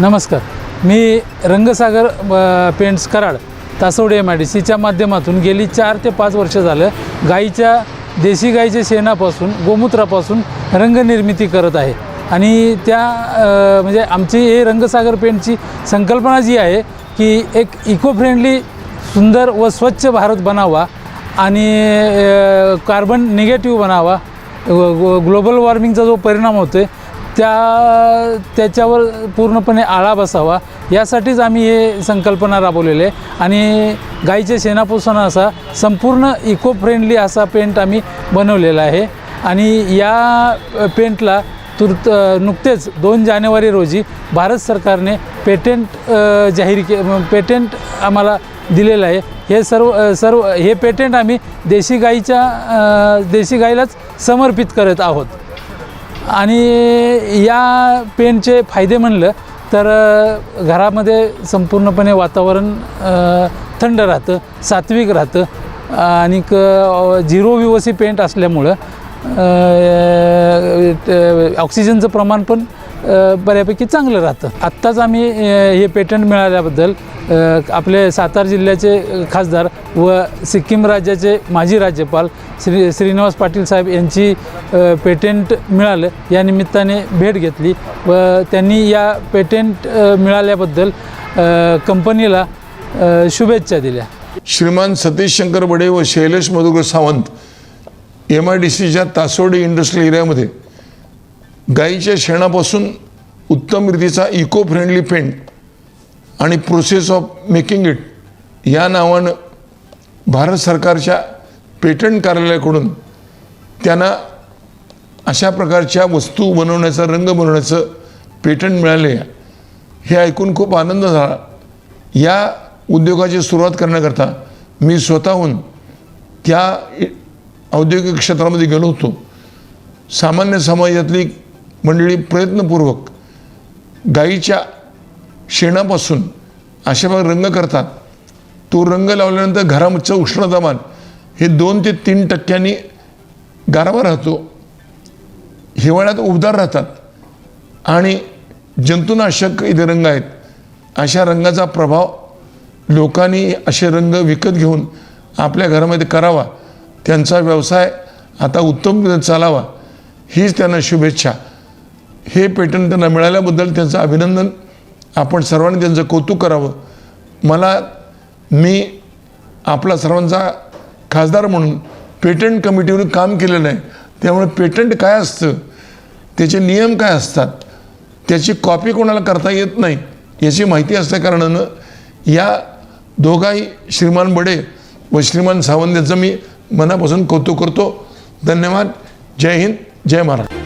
नमस्कार. मी Rangsagar paints Karad Taswade M I D सीच्या माध्यमातून गेली चार ते पाच वर्ष झालं गाईच्या देशी गाईच्या शेणापासून गोमूत्रापासून रंगनिर्मिती करत आहे. आणि त्या म्हणजे आमची हे रंगसागर पेंटची संकल्पना जी आहे की एक इको फ्रेंडली सुंदर व स्वच्छ भारत बनावा आणि कार्बन निगेटिव्ह बनावा. ग्लोबल वॉर्मिंगचा जो परिणाम होतो आहे त्या त्याच्यावर पूर्णपणे आळा बसावा. यासाठीच आम्ही हे संकल्पना राबवलेली आहे. आणि गाईच्या शेणापासून असा संपूर्ण इको फ्रेंडली असा पेंट आम्ही बनवलेला आहे. आणि या पेंटला तुर्त नुकतेच दोन जानेवारी रोजी भारत सरकारने पेटेंट जाहीर के पेटेंट आम्हाला दिलेलं आहे. हे सर्व सर्व हे पेटेंट आम्ही देशी गाईच्या देशी गाईलाच समर्पित करत आहोत. आणि या पेनचे फायदे म्हणलं तर घरामध्ये संपूर्णपणे वातावरण थंड राहतं सात्विक राहतं. आणि क झिरो विवो सी पेंट असल्यामुळं ऑक्सिजनचं प्रमाण पण बऱ्यापैकी चांगलं राहतं. आत्ताच आम्ही हे पेटंट मिळाल्याबद्दल आपले सातारा जिल्ह्याचे खासदार व सिक्कीम राज्याचे माजी राज्यपाल श्री श्रीनिवास पाटील साहेब यांची पेटंट मिळालं. या निमित्ताने भेट घेतली व त्यांनी या पेटंट मिळाल्याबद्दल कंपनीला शुभेच्छा दिल्या. श्रीमान सतीश शंकर बडे व Shailesh Madhukar Sawant M I D सीच्या तासोडी इंडस्ट्रियल एरियामध्ये गाईच्या शेणापासून उत्तम रीतीचा इको फ्रेंडली पेंट आणि प्रोसेस ऑफ मेकिंग इट या नावानं भारत सरकारच्या पेटंट कार्यालयाकडून त्यांना अशा प्रकारच्या वस्तू बनवण्याचं रंग बनवण्याचं पेटंट मिळाले. हे ऐकून खूप आनंद झाला. या उद्योगाची सुरुवात करण्याकरता मी स्वतःहून त्या औद्योगिक क्षेत्रामध्ये गेलो होतो. सामान्य समाजातली मंडळी प्रयत्नपूर्वक गाईच्या शेणापासून अशा प्रकारे रंग करतात. तो रंग लावल्यानंतर घरामधचं उष्णतामान हे दोन ते तीन टक्क्यांनी गारवा राहतो. हिवाळ्यात उबदार राहतात. आणि जंतुनाशक इथे रंग आहेत. अशा रंगाचा प्रभाव लोकांनी असे रंग विकत घेऊन आपल्या घरामध्ये करावा. त्यांचा व्यवसाय आता उत्तम चालावा. हीच त्यांना शुभेच्छा. हे पेटंट त्यांना मिळाल्याबद्दल त्यांचं अभिनंदन. आपण सर्वांनी त्यांचं कौतुक करावं. मला मी आपला सर्वांचा खासदार म्हणून पेटंट कमिटीवर काम केलेलं आहे. त्यामुळे पेटंट काय असतं? त्याचे नियम काय असतात? त्याची कॉपी कोणाला करता येत नाही? याची माहिती असल्या कारणानं या दोघाही श्रीमान बडे व श्रीमान सावंत यांचं मी मनापासून कौतुक करतो. धन्यवाद. जय हिंद. जय महाराष्ट्र.